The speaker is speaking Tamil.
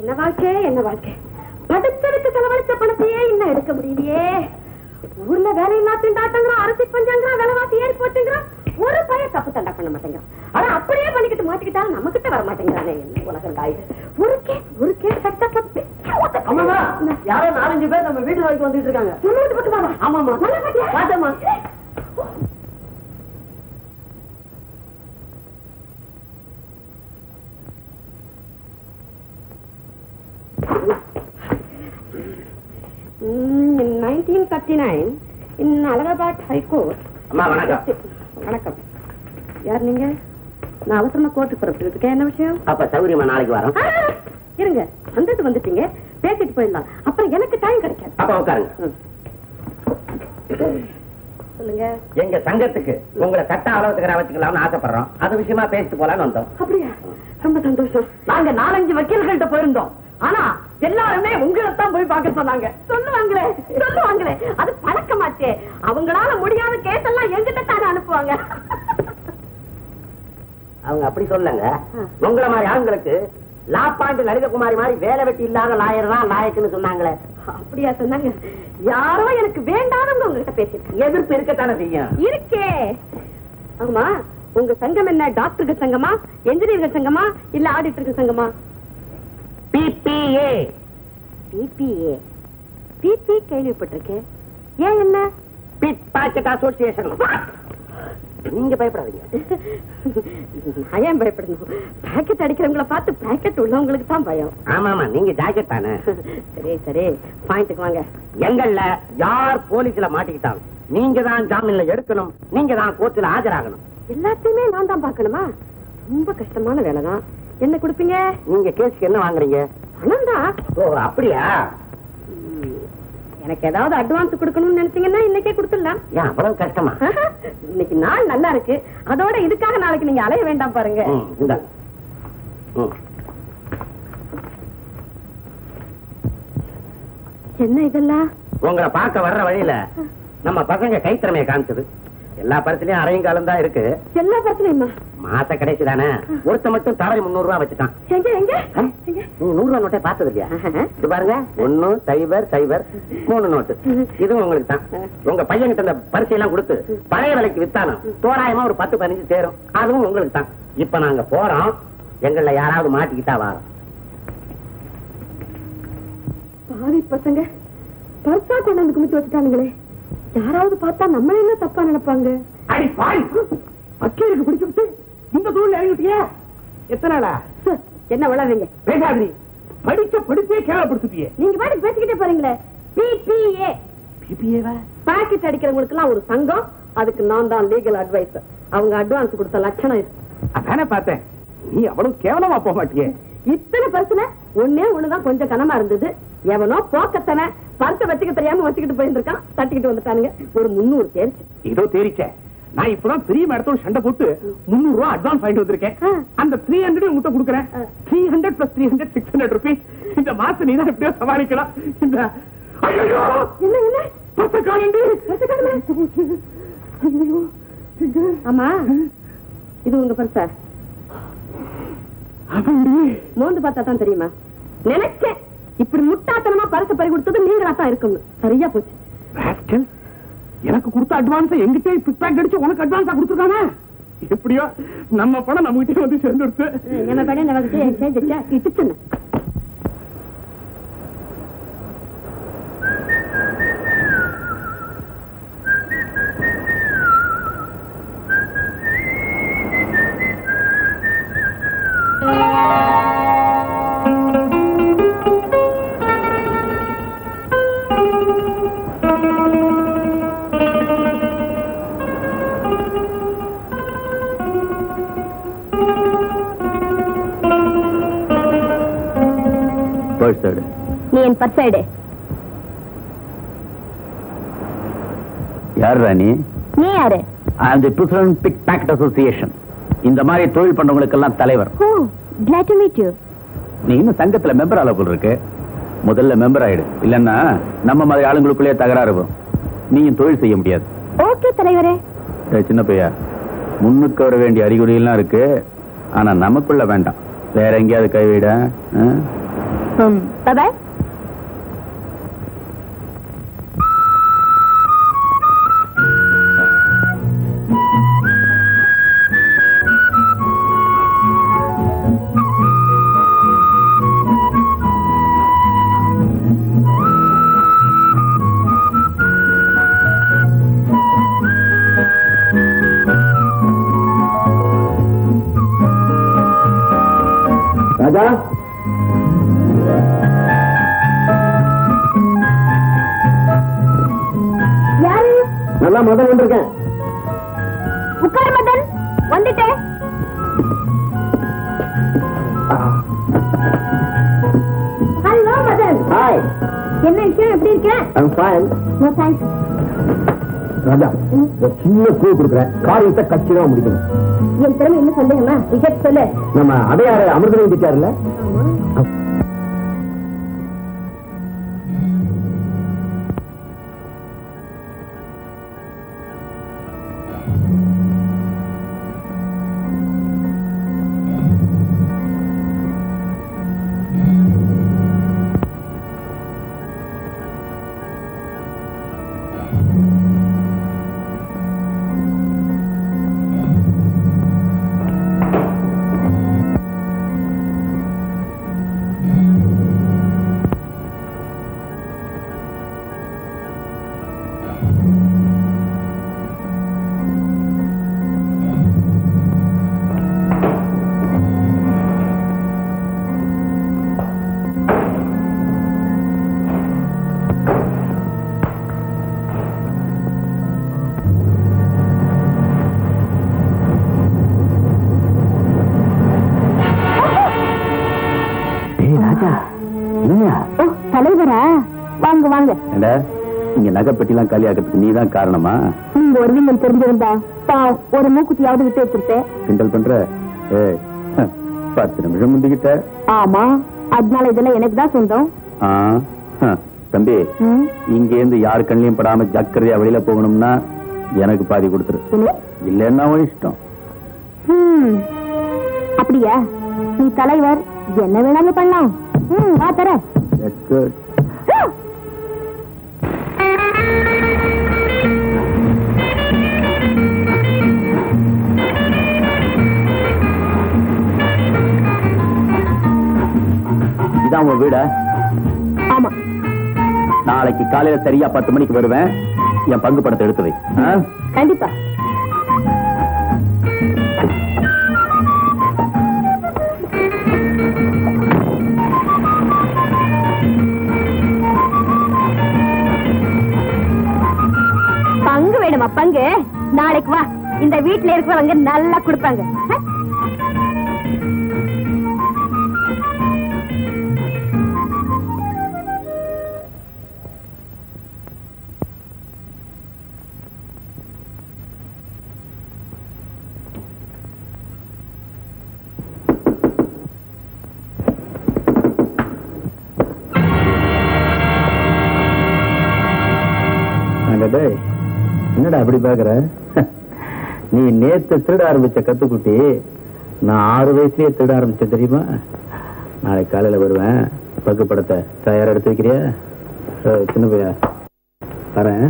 என்ன வாழ்க்கை என்ன வாழ்க்கை? படிச்சதுக்கு செலவழிச்ச பணத்தையே இன்னும் எடுக்க முடியலையே ஊர்ல வேலையில்லா திண்டாட்டங்கிறான் அரசு பஞ்சாங்கிறான் விலைவாசி ஏறி போச்சுங்கிறான் ஒரு பய தப்பு தண்டா பண்ண மாட்டேங்கிறான். ஆனா அப்படியே பண்ணிக்கிட்டு மாட்டிக்கிட்டாலும் நம்ம கிட்ட வர மாட்டேங்கிறானே என்ன உலகம் காயுது ஒரு கேஸ் ஒரு கேஸ் அம்மாமா யாரோ நாலஞ்சு பேர் நம்ம வீட்டு வரைக்கும் வந்துட்டு இருக்காங்க. சொல்லிட்டு போட்டு வாடா. ஆமாமா நல்லா in 1939, in Allahabad High Court. அம்மா வணக்கம். வணக்கம். யார் நீங்க? நான் அவசரமா கோர்ட்டுக்கு புறப்பட்டு இருக்கேன் என்ன விஷயம்? அப்ப சௌரியமா நாளைக்கு வரோம். இருங்க. வந்துட்டு வந்துட்டீங்க. பேசிட்டு போயிடலாம். அப்புறம் எனக்கு டைம் கிடைக்காது. அப்ப உட்காருங்க. சொல்லுங்க. எங்க சங்கத்துக்கு உங்களை சட்ட ஆலோசகரா வச்சுக்கலாம்னு ஆசைப்படுறோம். அது விஷயமா பேசிட்டு போலான்னு வந்தோம். அப்படியா? ரொம்ப சந்தோஷம். நாங்க நாலஞ்சு வக்கீல்கள்ட்ட போயிருந்தோம். ஆனா எல்லாருமே உங்களைத்தான் போய் பார்க்க சொன்னாங்க. சொல்லுவாங்களே சொல்லுவாங்களே அது பழக்கமாச்சே. அவங்களால முடியாத கேஸ் எல்லாம் எங்கிட்ட தானே அனுப்புவாங்க. அவங்க அப்படி சொல்லுங்க. உங்கள மாதிரி ஆண்களுக்கு லா பாயிண்ட் லலிதகுமாரி மாதிரி வேலை வெட்டி இல்லாத லாயர் தான் லாயக்குன்னு சொன்னாங்களே. அப்படியா சொன்னாங்க. யாரோ எனக்கு வேண்டாதவங்க உங்ககிட்ட பேசிருக்காங்க எதிர்ப்பு இருக்கத்தானே செய்யும். இருக்கே. ஆமா உங்க சங்கம் என்ன டாக்டர்கள் சங்கமா என்ஜினியர்கள் சங்கமா இல்ல ஆடிட்டர்கள் சங்கமா? பிபிஏ பிபிஏ பிபி கேள்விப்பட்டிருக்கேன் ஏன் என்ன? பிட் பாக்கெட் அசோசியேஷன் நீங்க பயப்படாதீங்க. நான் ஏன் பயப்படணும்? பாக்கெட் அடிக்கிறவங்கள பார்த்து பாக்கெட் உள்ளவங்களுக்கு தான் பயம். ஆமா ஆமா நீங்க ஜாக்கெட் தானே. சரி சரி. பாயிண்ட்டுக்கு வாங்க. எங்கள்ல யார் போலீஸ்ல மாட்டிக்கிட்டாலும் நீங்க தான் ஜாமீன்ல எடுக்கணும் நீங்க தான் கோர்ட்ல ஆஜராகணும். எல்லாத்தையுமே நான் தான் பார்க்கணுமா? ரொம்ப கஷ்டமான வேலை தான் என்ன கொடுப்பீங்க? நீங்க கேஸ்க்கு என்ன வாங்குறீங்க? பணம் தான் ஓ அப்படியா? எனக்கு ஏதாவது அட்வான்ஸ் கொடுக்கணும்னு நினைச்சீங்கன்னா இன்னைக்கே கொடுத்துடலாம். ஏன் அவ்வளவு கஷ்டமா? இன்னைக்கு நாள் நல்லா இருக்கு. அதோட இதுக்காக நாளைக்கு நீங்க அலைய வேண்டாம் பாருங்க. என்ன இதெல்லாம்? உங்களை பார்க்க வர்ற வழியில நம்ம பசங்க கைத்திறமைய காமிச்சது. எல்லா பரிசுலயும் அரையும் காலம் தான் இருக்கு. எல்லா பிரச்சனையுமா மாச கடைசி தானே ஒருத்த மட்டும் தவறி முன்னூறு ரூபாய் வச்சுட்டான்? நீங்க நூறு ரூபாய் நோட்டே பார்த்தது இல்லையா. இது பாருங்க. ஒண்ணு சைபர் சைபர் மூணு நோட்டு. இதுவும் உங்களுக்கு தான். உங்க பையன்கிட்ட இந்த பரிசை எல்லாம் கொடுத்து பழைய விலைக்கு வித்தாலும் தோராயமா ஒரு பத்து பதினஞ்சு சேரும். அதுவும் உங்களுக்கு தான். இப்ப நாங்க போறோம். எங்கள யாராவது மாட்டிக்கிட்டா வாரோம் பாவி பசங்க. பர்சா கொண்டு வந்து குமிச்சு வச்சுட்டானுங்களே. யாராவது பார்த்தா நம்மள என்ன தப்பா நினைப்பாங்க? அடி பாய். வக்கீலுக்கு பிடிச்சிட்டு இந்த தூள்ல இறங்கிட்டியே? எத்தனை நாளா? என்ன விளாடுறீங்க பேசாதிரி படிச்ச படிப்பே கேவலப்படுத்திட்டியே. நீங்க பாட்டுக்கு பேசிக்கிட்டே போறீங்களே. பிபிஏ பிபிஏவா பாக்கெட் அடிக்கிறவங்களுக்கு எல்லாம் ஒரு சங்கம். அதுக்கு நான் தான் லீகல் அட்வைசர் அவங்க அட்வான்ஸ் கொடுத்த லட்சணம் இது. அதானே பார்த்தேன். நீ அவ்வளவு கேவலமா போக மாட்டியே. இத்தனை பிரச்சனை? ஒண்ணே ஒண்ணுதான் கொஞ்சம் கனமா இருந்தது. எவனோ போக்கத்தனை பர்ச வச்சுக்க தெரியாம வச்சுக்கிட்டு போயிருந்திருக்கான் தட்டிக்கிட்டு வந்துட்டானுங்க. ஒரு முன்னூறு தேர்ச்சி இதோ தேரிச்ச. நான் இப்பதான் பெரிய இடத்தோட சண்டை போட்டு முன்னூறு ரூபாய் அட்வான்ஸ் வாங்கிட்டு வந்திருக்கேன். அந்த த்ரீ ஹண்ட்ரட் உங்ககிட்ட கொடுக்குறேன். Three hundred plus three hundred six hundred rupees இந்த மாசம் நீ தான் எப்படியோ சமாளிக்கலாம். இந்த ஐயோ என்ன என்ன? பத்த காலண்டி ஆமா இது உங்க பர்சா மோந்து பார்த்தா தான் தெரியுமா? நினைச்சேன். இப்படி முட்டாத்தனமா பரிசு பறி கொடுத்தது நீங்களா தான் இருக்கணும். சரியா போச்சு. எனக்கு கொடுத்த அட்வான்ஸ் எங்கிட்டே பிக்பேக் அடிச்சு உனக்கு அட்வான்ஸா கொடுத்துருக்கானே எப்படியோ நம்ம பணம் நம்ம கிட்டே வந்து சேர்ந்துடுச்சு. நம்ம படம் நமக்கு சேர்ந்துச்சா இட்டுச்சுன்னு பர்ஸ் எடு நீ என் பர்ஸ் எடு யார் ராணி நீ யாரு? அந்த பிரசிடன்ட் பிக் பேக்கெட் அசோசியேஷன் இந்த மாதிரி தொழில் பண்றவங்களுக்கெல்லாம் தலைவர். ஓ glad to meet you. நீ இன்னும் சங்கத்துல மெம்பர் அளவுக்குள் இருக்கு. முதல்ல மெம்பர் ஆயிடு. இல்லன்னா நம்ம மாதிரி ஆளுங்களுக்குள்ளே தகராறு வரும். நீயும் தொழில் செய்ய முடியாது. ஓகே தலைவரே. சின்ன பையா. முன்னுக்கு வர வேண்டிய அறிகுறி எல்லாம் இருக்கு. ஆனா நமக்குள்ள வேண்டாம். வேற எங்கேயாவது கைவிட பாய் ராஜா யாரு முதல் வந்திருக்கேன் உட்கார் மதன் வந்துட்டேன் ஹலோ மதன். ஹாய் என்ன விஷயம் எப்படி இருக்க? I'm fine no thanks Raja ஒரு சின்ன கூ கொடுக்குறேன். காரியத்தை கச்சிதமா முடிக்கணும். என் திறமை என்ன சந்தேகமா விஷயத்தை சொல்லு. நம்ம அடையாறு அமிர்தம் திட்டாருல வாங்க வாங்க. இங்க நகைப்பெட்டிலாம் காலியாக்கிறதுக்கு நீ தான் காரணமா நீங்க வருவீங்கன்னு தெரிஞ்சிருந்தா பாவம் ஒரு மூக்குத்தியாவது விட்டு வச்சிருப்பேன் கிண்டல் பண்ற? பத்து நிமிஷம் முந்திக்கிட்ட. ஆமா அதனால இதெல்லாம் எனக்கு தான் சொந்தம். தம்பி இங்க இருந்து யார் கண்ணிலையும் படாம ஜாக்கிரதையா வெளியில போகணும்னா எனக்கு பாதி கொடுத்துரு? இல்லைன்னா இஷ்டம். அப்படியா? நீ தலைவர் என்ன வேணாலும் பண்ணலாம். வா தர. வீடா? ஆமா. நாளைக்கு காலையில சரியா பத்து மணிக்கு வருவேன். என் பங்கு படத்தை எடுத்து வை? கண்டிப்பா. பங்கு வேணுமா பங்கு? நாளைக்கு வா. இந்த வீட்டுல இருக்கிறவங்க நல்லா கொடுப்பாங்க. டேய், என்னடா அப்படி பாக்குற நீ நேத்து திருட ஆரம்பிச்ச கத்துக்குட்டி நான் ஆறு வயசுலயே திருட ஆரம்பிச்சேன் தெரியுமா? நாளைக்கு காலையில வருவேன். பக்கு படத்தை தயாரா எடுத்து வைக்கிறியா? சின்ன பையா வரேன்.